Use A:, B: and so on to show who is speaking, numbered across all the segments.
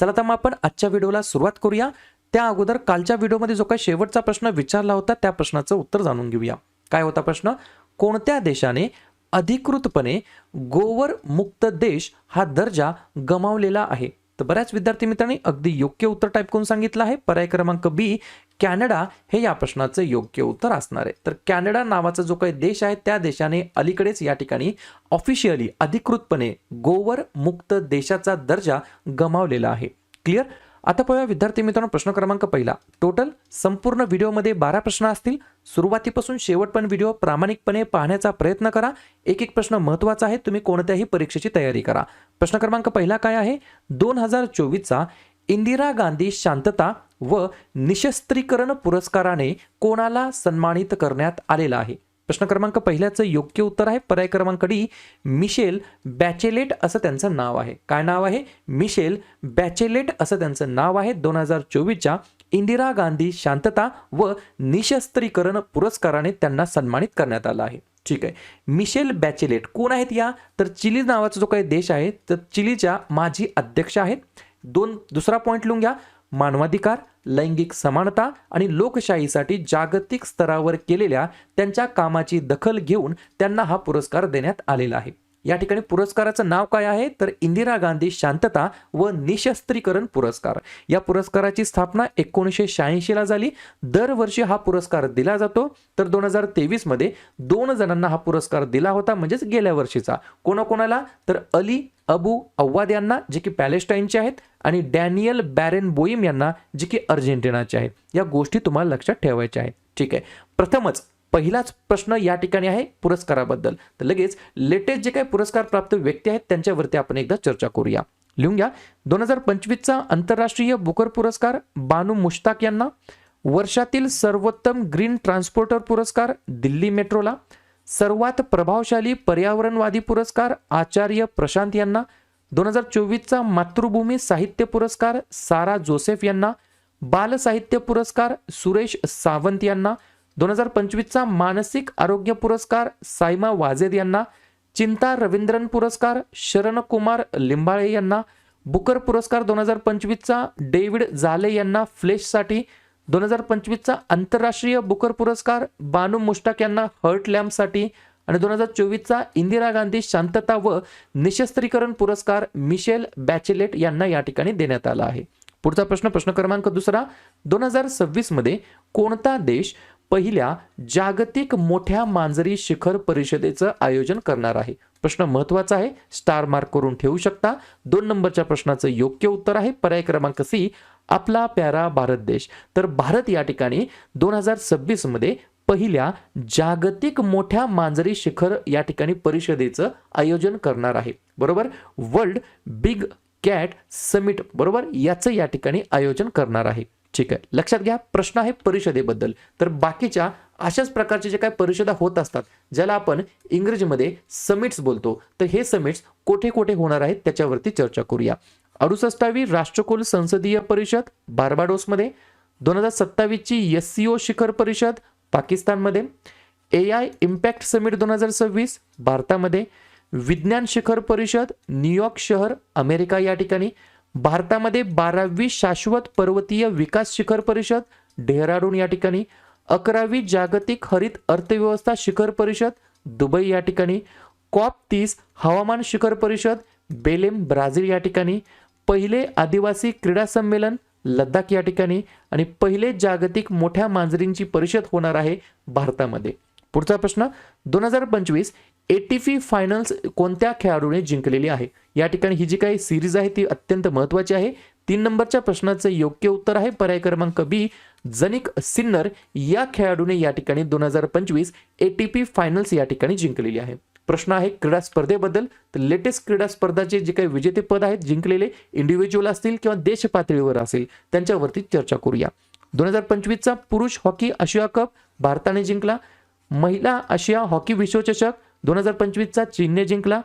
A: चला तर मग आपण आजच्या व्हिडिओला सुरुवात करूया. त्या अगोदर कालच्या व्हिडिओमध्ये जो काही शेवटचा प्रश्न विचारला होता त्या प्रश्नाचं उत्तर जाणून घेऊया. काय होता प्रश्न? कोणत्या देशाने अधिकृतपणे गोवर मुक्त देश हा दर्जा गमावलेला आहे? तर बऱ्याच विद्यार्थी मित्रांनी अगदी योग्य उत्तर टाईप करून सांगितलं आहे. पर्याय क्रमांक बी कॅनडा हे या प्रश्नाचं योग्य उत्तर असणार आहे. तर कॅनडा नावाचा जो काही देश आहे त्या देशाने अलीकडेच या ठिकाणी ऑफिशियली अधिकृतपणे गोवर मुक्त देशाचा दर्जा गमावलेला आहे. क्लिअर आता पाहूया विद्यार्थी मित्रांनो प्रश्न क्रमांक पहिला. टोटल संपूर्ण व्हिडिओमध्ये बारा प्रश्न असतील. सुरुवातीपासून शेवट पण व्हिडिओ प्रामाणिकपणे पाहण्याचा प्रयत्न करा. एक एक प्रश्न महत्त्वाचा आहे तुम्ही कोणत्याही परीक्षेची तयारी करा. प्रश्न क्रमांक पहिला काय आहे? दोन हजार चोवीसचा इंदिरा गांधी शांतता व निशस्त्रीकरण पुरस्काराने कोणाला सन्मानित करण्यात आलेला आहे? प्रश्न क्रमांक पहिल्याचं योग्य उत्तर आहे. पर्याय क्रमांक डी मिशेल बॅचेलेट असं त्यांचं नाव आहे. काय नाव आहे? मिशेल बॅचेलेट असं त्यांचं नाव आहे. दोन हजार चोवीसच्या इंदिरा गांधी शांतता व निशस्त्रीकरण पुरस्काराने त्यांना सन्मानित करण्यात आलं आहे. ठीक आहे. मिशेल बॅचेलेट कोण आहेत या? तर चिली नावाचा जो काही देश आहे तर चिलीच्या माजी अध्यक्ष आहेत. दोन दुसरा पॉईंट लिहून घ्या. मानवाधिकार लैंगिक समानता आणि लोकशाहीसाठी जागतिक स्तरावर केलेल्या त्यांच्या कामाची दखल घेऊन त्यांना हा पुरस्कार देण्यात आलेला आहे. या ठिकाणी पुरस्काराचं नाव काय आहे? तर इंदिरा गांधी शांतता व निशस्त्रीकरण पुरस्कार. या पुरस्काराची स्थापना एकोणीसशे शहाऐंशीला झाली. दरवर्षी हा पुरस्कार दिला जातो. तर दोन हजार तेवीसमध्ये दोन जणांना हा पुरस्कार दिला होता म्हणजेच गेल्या वर्षीचा. कोणाकोणाला? तर अली अबू अव्वाद यांना जे की पॅलेस्टाईनचे आहेत आणि डॅनियल बॅरेन बोईम यांना जे की अर्जेंटिनाचे आहेत. या गोष्टी तुम्हाला लक्षात ठेवायच्या आहेत. ठीक आहे. प्रथमच पहिलाच प्रश्न या ठिकाणी आहे पुरस्काराबद्दल. तर लगेच लेटेस्ट जे काही पुरस्कार प्राप्त व्यक्ती आहेत त्यांच्यावरती आपण एकदा चर्चा करूया. लिहून घ्या. दोन हजार पंचवीसचा आंतरराष्ट्रीय बुकर पुरस्कार बानू मुश्ताक यांना. वर्षातील सर्वोत्तम ग्रीन ट्रान्सपोर्टर पुरस्कार दिल्ली मेट्रोला. सर्वात प्रभावशाली पर्यावरणवादी पुरस्कार आचार्य प्रशांत यांना दोन हजार चोवीसचा मातृभूमी साहित्य पुरस्कार सारा जोसेफ यांना बाल साहित्य पुरस्कार सुरेश सावंत यांना दोन हजार पंचवीसचा मानसिक आरोग्य पुरस्कार सायमा वाजेद यांना चिंता रवींद्रन पुरस्कार शरणकुमार लिंबाळे यांना बुकर पुरस्कार दोन हजार पंचवीसचा डेव्हिड जाले यांना फ्लेशसाठी दोन हजार पंचवीसचा आंतरराष्ट्रीय बुकर पुरस्कार बानू मुश्ताक यांना हर्ट लॅम्पसाठी आणि दोन हजार चोवीसचा इंदिरा गांधी शांतता व निशस्त्रीकरण पुरस्कार मिशेल बॅचेलेट यांना या ठिकाणी देण्यात आला आहे. पुढचा प्रश्न प्रश्न क्रमांक दुसरा. दोन हजार सव्वीसमध्ये कोणता देश पहिल्या जागतिक मोठ्या मांजरी शिखर परिषदेचं आयोजन करणार आहे? प्रश्न महत्त्वाचा आहे. स्टार मार्क करून ठेवू शकता. दोन नंबरच्या प्रश्नाचं योग्य उत्तर आहे. पर्याय क्रमांक सी आपला प्यारा भारत देश. तर भारत या ठिकाणी दोन हजार सव्वीसमध्ये पहिल्या जागतिक मोठ्या मांजरी शिखर या ठिकाणी परिषदेचं आयोजन करणार आहे. बरोबर? वर्ल्ड बिग कॅट समिट बरोबर? याचं या ठिकाणी आयोजन करणार आहे. ठीक आहे. लक्षात घ्या प्रश्न आहे परिषदेबद्दल. तर बाकीच्या अशाच प्रकारचे जे काही परिषदा होत असतात ज्याला आपण इंग्रजीमध्ये समिट्स बोलतो तर हे समिट्स कोठे कोठे होणार आहेत त्याच्यावरती चर्चा करूया. अडुसष्टावी राष्ट्रकुल संसदीय परिषद बार्बाडोसमध्ये दोन हजार सत्तावीसची एस सी ओ शिखर परिषद पाकिस्तानमध्ये ए आय इम्पॅक्ट समिट दोन हजार सव्वीस भारतामध्ये विज्ञान शिखर परिषद न्यूयॉर्क शहर अमेरिका या ठिकाणी भारतामध्ये बारावी शाश्वत पर्वतीय विकास शिखर परिषद डेहराडून या ठिकाणी अकरावी जागतिक हरित अर्थव्यवस्था शिखर परिषद दुबई या ठिकाणी कॉप तीस हवामान शिखर परिषद बेलेम ब्राझील या ठिकाणी पहिले आदिवासी क्रीडा संमेलन लद्दाख या ठिकाणी आणि पहिले जागतिक मोठ्या मांजरींची परिषद होणार आहे भारतामध्ये. पुढचा प्रश्न दोन हजार पंचवीस एटीपी फायनल्स कोणत्या खेळाडूने जिंकलेली आहे? या ठिकाणी ही जी काही सिरीज आहे ती अत्यंत महत्वाची आहे. तीन नंबरच्या प्रश्नाचं योग्य उत्तर आहे पर्याय क्रमांक बी जनिक सिन्नर या खेळाडूने या ठिकाणी दोन हजार पंचवीस एटीपी फायनल्स या ठिकाणी जिंकलेली आहे. प्रश्न आहे क्रीडा स्पर्धेबद्दल. तर लेटेस्ट क्रीडा स्पर्धाचे जे काही विजेतेपद आहेत जिंकलेले इंडिव्हिज्युअल असतील किंवा देश पातळीवर असेल त्यांच्यावरती चर्चा करूया. दोन हजार पंचवीसचा पुरुष हॉकी आशिया कप भारताने जिंकला. महिला आशिया हॉकी विश्वचषक दोन हजार पंचवीसचा चीनने जिंकला.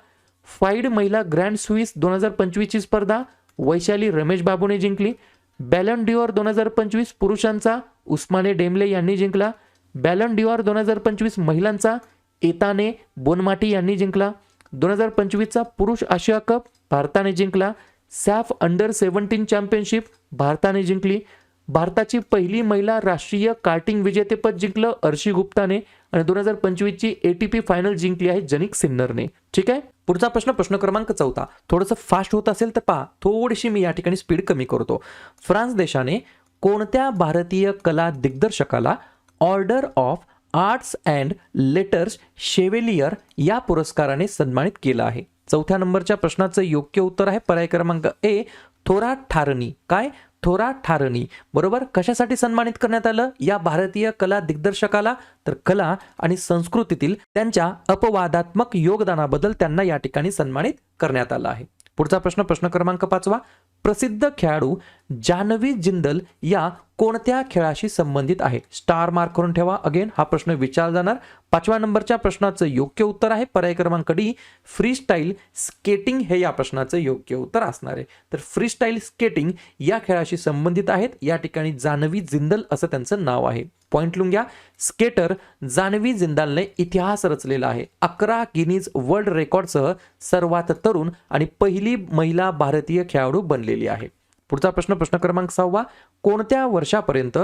A: फाईड महिला ग्रँड स्विस दोन हजार पंचवीसची स्पर्धा वैशाली रमेश बाबूने जिंकली. बॅलन डिओर दोन हजार पंचवीस पुरुषांचा उस्माने डेमले यांनी जिंकला. बॅलन डिओर दोन हजार पंचवीस महिलांचा एताने बोनमाटी यांनी जिंकला. दोन हजार पंचवीसचा पुरुष आशिया कप भारताने जिंकला. सॅफ अंडर सेव्हन्टीन चॅम्पियनशिप भारताने जिंकली. भारताची पहिली महिला राष्ट्रीय कार्टिंग विजेतेपद जिंकलं अर्शी गुप्ताने आणि दोन हजार पंचवीसची एटीपी फायनल जिंकली आहे जनिक सिन्नरने. ठीक आहे? पुढचा प्रश्न प्रश्न क्रमांक चौथा. थोडंसं फास्ट होत असेल तर पहा. थोडीशी मी या ठिकाणी स्पीड कमी करतो. फ्रान्स देशाने कोणत्या भारतीय कला दिग्दर्शकाला Order of Arts and Letters chevalier या पुरस्काराने सन्मानित केलं आहे. चौथ्या नंबरच्या प्रश्नाचं योग्य उत्तर आहे पर्याय क्रमांक ए थोरा ठारणी काय? थोरा ठारणी बरोबर? कशासाठी सन्मानित करण्यात आलं? या भारतीय कला दिग्दर्शकाला. तर कला आणि संस्कृतीतील त्यांच्या अपवादात्मक योगदानाबद्दल त्यांना या ठिकाणी सन्मानित करण्यात आलं आहे. पुढचा प्रश्न प्रश्न क्रमांक पाचवा. प्रसिद्ध खेळाडू जान्हवी जिंदल या कोणत्या खेळाशी संबंधित आहे? स्टार मार्क करून ठेवा. अगेन हा प्रश्न विचारला जाणार. पाचव्या नंबरच्या प्रश्नाचं योग्य उत्तर आहे. पर्याय क्रमांक डी फ्री स्टाईल स्केटिंग हे या प्रश्नाचं योग्य उत्तर असणार आहे. तर फ्री स्टाईल स्केटिंग या खेळाशी संबंधित आहेत. या ठिकाणी जान्हवी जिंदल असं त्यांचं नाव आहे. पॉइंट लिहून घ्या स्केटर जान्हवी जिंदालने इतिहास रचलेला आहे. अकरा गिनीज वर्ल्ड रेकॉर्डसह सर्वात तरुण आणि पहिली महिला भारतीय खेळाडू बनलेली आहे. पुढचा प्रश्न प्रश्न क्रमांक सहावा. कोणत्या वर्षापर्यंत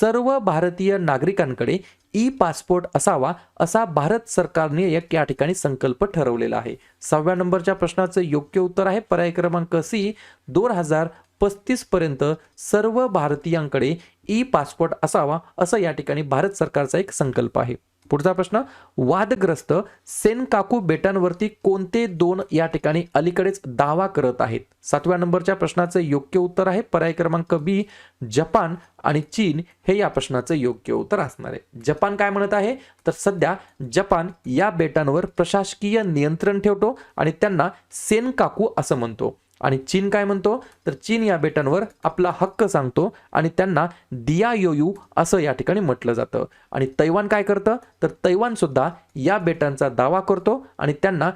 A: सर्व भारतीय नागरिकांकडे ई पासपोर्ट असावा असा भारत सरकारने एक या ठिकाणी संकल्प ठरवलेला आहे? सहाव्या नंबरच्या प्रश्नाचं योग्य उत्तर आहे. पर्याय क्रमांक सी दोन हजार पस्तीस पर्यंत सर्व भारतीयांकडे ई पासपोर्ट असावा असं या ठिकाणी भारत सरकारचा एक संकल्प आहे. पुढचा प्रश्न वादग्रस्त सेनकाकू बेटांवरती कोणते दोन या ठिकाणी अलीकडेच दावा करत आहेत? सातव्या नंबरच्या प्रश्नाचं योग्य उत्तर आहे. पर्याय क्रमांक बी जपान आणि चीन हे या प्रश्नाचं योग्य उत्तर असणार आहे. जपान काय म्हणत आहे? तर सध्या जपान या बेटांवर प्रशासकीय नियंत्रण ठेवतो आणि त्यांना सेनकाकू असं म्हणतो. आणि चीन काय म्हणतो? तर चीन या बेटांवर आपला हक्क सांगतो आणि त्यांना दियायोयू असं या ठिकाणी म्हटलं जातं. आणि तैवान काय करतं? तर तैवान सुद्धा या बेटांचा दावा करतो आणि त्यांना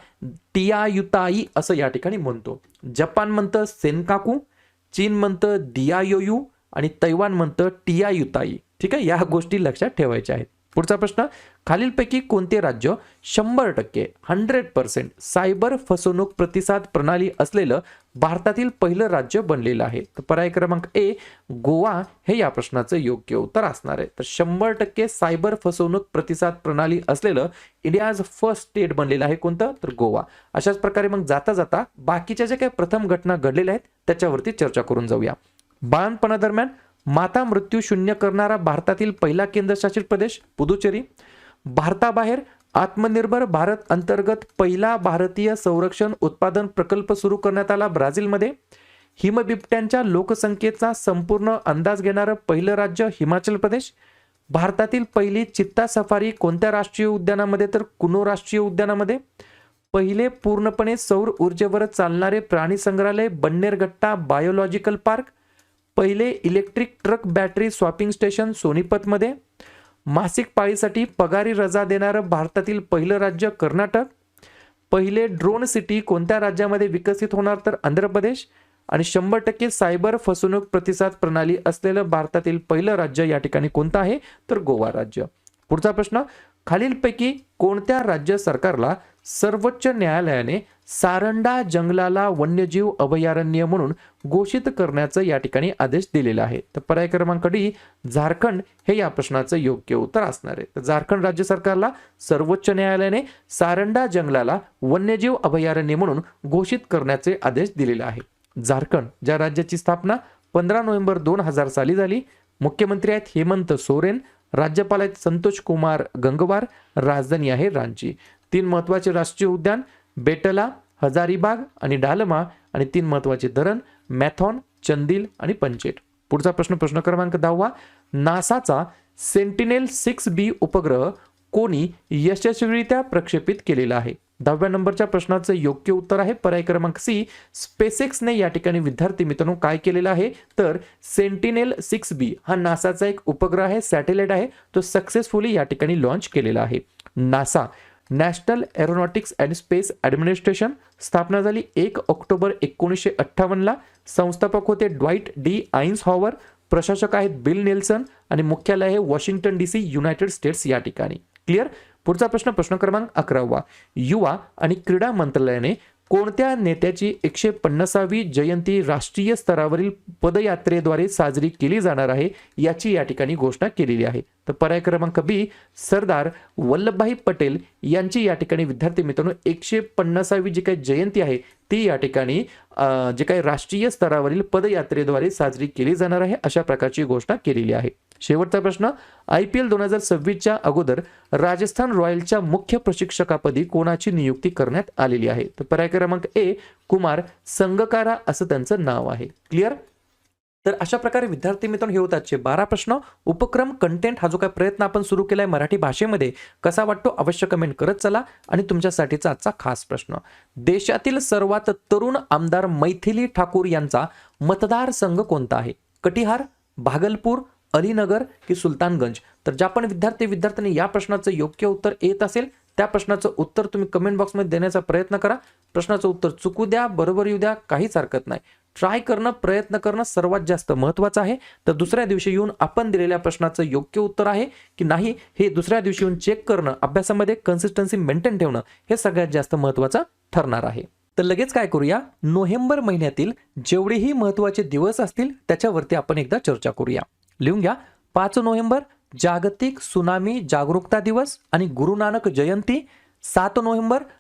A: टियायुताई असं या ठिकाणी म्हणतो. जपान म्हणतं सेनकाकू चीन म्हणतं दियायोयू आणि तैवान म्हणतं टियायुताई ठीक आहे? या गोष्टी लक्षात ठेवायच्या आहेत. पुढचा प्रश्न खालीलपैकी कोणते राज्य शंभर टक्के हंड्रेड पर्सेंट सायबर फसवणूक प्रतिसाद प्रणाली असलेलं भारतातील पहिलं राज्य बनलेलं आहे. तर पर्याय क्रमांक ए गोवा हे या प्रश्नाचं योग्य उत्तर असणार आहे. तर शंभर टक्के सायबर फसवणूक प्रतिसाद प्रणाली असलेलं इंडियाज फर्स्ट स्टेट बनलेलं आहे कोणतं? तर गोवा. अशाच प्रकारे मग जाता जाता बाकीच्या ज्या काही प्रथम घटना घडलेल्या आहेत त्याच्यावरती चर्चा करून जाऊया. बाळणपणादरम्यान माता मृत्यू शून्य करणारा भारतातील पहिला केंद्रशासित प्रदेश पुदुचेरी. भारताबाहेर आत्मनिर्भर भारत अंतर्गत पहिला भारतीय संरक्षण उत्पादन प्रकल्प सुरू करण्यात आला ब्राझीलमध्ये. हिमबिबट्यांच्या लोकसंख्येचा संपूर्ण अंदाज घेणारं पहिलं राज्य हिमाचल प्रदेश. भारतातील पहिली चित्ता सफारी कोणत्या राष्ट्रीय उद्यानामध्ये तर कुनो राष्ट्रीय उद्यानामध्ये. पहिले पूर्णपणे सौर ऊर्जेवर चालणारे प्राणी संग्रहालय बन्नेरगट्टा बायोलॉजिकल पार्क. पहिले electric truck battery swapping station सोनीपतमध्ये. मासिक पाळीसाठी पगारी रजा देणारं भारतातील पहिलं राज्य कर्नाटक. पहिले ड्रोन सिटी कोणत्या राज्यामध्ये विकसित होणार तर आंध्र प्रदेश? आणि शंभर टक्के सायबर फसवणूक प्रतिसाद प्रणाली असलेलं भारतातील पहिलं राज्य या ठिकाणी कोणतं आहे? तर गोवा राज्य. पुढचा प्रश्न खालीलपैकी कोणत्या राज्य सरकारला सर्वोच्च न्यायालयाने सारंडा जंगलाला वन्यजीव अभयारण्य म्हणून घोषित करण्याचं या ठिकाणी आदेश दिलेला आहे. तर पर्याय क्रमांक डी झारखंड हे या प्रश्नाचं योग्य उत्तर असणार आहे. तर झारखंड राज्य सरकारला सर्वोच्च न्यायालयाने सारंडा जंगलाला वन्यजीव अभयारण्य म्हणून घोषित करण्याचे आदेश दिलेले आहे. झारखंड ज्या राज्याची स्थापना पंधरा नोव्हेंबर दोन हजार साली झाली मुख्यमंत्री आहेत हेमंत सोरेन राज्यपाल आहेत संतोष कुमार गंगवार राजधानी आहे रांची. तीन महत्त्वाचे राष्ट्रीय उद्यान बेटला हजारीबाग आणि डालमा आणि तीन महत्त्वाचे धरण मॅथॉन चंदील आणि पंचेट पुढचा प्रश्न प्रश्न क्रमांक दहावा. नासाचा सेंटिनेल सिक्स बी उपग्रह कोणी यशस्वीरित्या प्रक्षेपित केलेला आहे? दहाव्या नंबरच्या प्रश्नाचं योग्य उत्तर आहे पर्याय क्रमांक सी. स्पेसेक्सने या ठिकाणी विद्यार्थी मित्रांनो काय केलेलं आहे? तर सेंटिनेल सिक्स बी हा नासाचा एक उपग्रह आहे सॅटेलाइट आहे तो सक्सेसफुली या ठिकाणी लॉन्च केलेला आहे. NASA National Aeronautics and Space Administration स्थापना झाली एक ऑक्टोबर एकोणीसशे अठ्ठावन्नला संस्थापक होते ड्वाईट डी आईन्स हॉवर प्रशासक आहेत बिल नेल्सन आणि मुख्यालय आहे Washington D C United States या ठिकाणी. क्लिअर? पुढचा प्रश्न प्रश्न क्रमांक अकरावा. युवा आणि क्रीडा मंत्रालयाने कोणत्या नेत्याची एकशे पन्नासावी जयंती राष्ट्रीय स्तरावरील पदयात्रेद्वारे साजरी केली जाणार आहे याची या ठिकाणी घोषणा केलेली आहे? तर पर्याय क्रमांक बी सरदार वल्लभभाई पटेल यांची या ठिकाणी विद्यार्थी मित्रांनो एकशे पन्नासावी जी काही जयंती आहे ती या ठिकाणी जे काही राष्ट्रीय स्तरावरील पदयात्रेद्वारे साजरी केली जाणार आहे अशा प्रकारची घोषणा केलेली आहे. शेवटचा प्रश्न आय पी एल दोन हजार सव्वीसच्या अगोदर राजस्थान रॉयलच्या मुख्य प्रशिक्षकापदी कोणाची नियुक्ती करण्यात आलेली आहे? तर पर्याय क्रमांक ए कुमार संगकारा असं त्यांचं नाव आहे. क्लिअर तर अशा प्रकारे विद्यार्थी मित्रांनो हे होत आजचे बारा प्रश्न. उपक्रम कंटेंट हा जो काही प्रयत्न आपण सुरू केलाय मराठी भाषेमध्ये कसा वाटतो अवश्य कमेंट करत चला. आणि तुमच्यासाठीचा आजचा खास प्रश्न. देशातील सर्वात तरुण आमदार मैथिली ठाकूर यांचा मतदारसंघ कोणता आहे? कटिहार भागलपूर अलीनगर की सुलतानगंज? तर ज्या पण विद्यार्थी विद्यार्थ्यांनी या प्रश्नाचं योग्य उत्तर येत असेल त्या प्रश्नाचं उत्तर तुम्ही कमेंट बॉक्समध्ये देण्याचा प्रयत्न करा. प्रश्नाचं उत्तर चुकू द्या बरोबर येऊ द्या काहीच हरकत नाही. ट्राय करणं प्रयत्न करणं सर्वात जास्त महत्त्वाचं आहे. तर दुसऱ्या दिवशी येऊन आपण दिलेल्या प्रश्नाचं योग्य उत्तर आहे की नाही हे दुसऱ्या दिवशी येऊन चेक करणं अभ्यासामध्ये कन्सिस्टन्सी मेंटेन ठेवणं हे सगळ्यात जास्त महत्त्वाचं ठरणार आहे. तर लगेच काय करूया? नोव्हेंबर महिन्यातील जेवढेही महत्त्वाचे दिवस असतील त्याच्यावरती आपण एकदा चर्चा करूया. लिहून घ्या. पाच नोव्हेंबर जागतिक सुनामी जागरूकता दिवस आणि गुरु नानक जयंती. सात नोव्हेंबर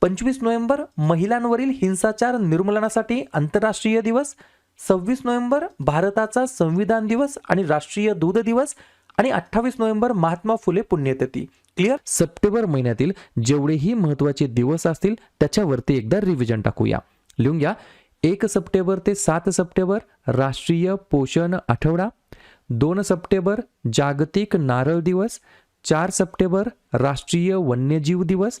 A: पंचवीस नोव्हेंबर महिलांवरील हिंसाचार निर्मूलनासाठी आंतरराष्ट्रीय दिवस सव्वीस नोव्हेंबर भारताचा संविधान दिवस आणि राष्ट्रीय दूध दिवस आणि अठ्ठावीस नोव्हेंबर महात्मा फुले पुण्यतिथी. क्लिअर सप्टेंबर महिन्यातील जेवढेही महत्त्वाचे दिवस असतील त्याच्यावरती एकदा रिव्हिजन टाकूया. लिहून घ्या. एक सप्टेंबर ते सात सप्टेंबर राष्ट्रीय पोषण आठवडा. दोन सप्टेंबर जागतिक नारळ दिवस. चार सप्टेंबर राष्ट्रीय वन्यजीव दिवस.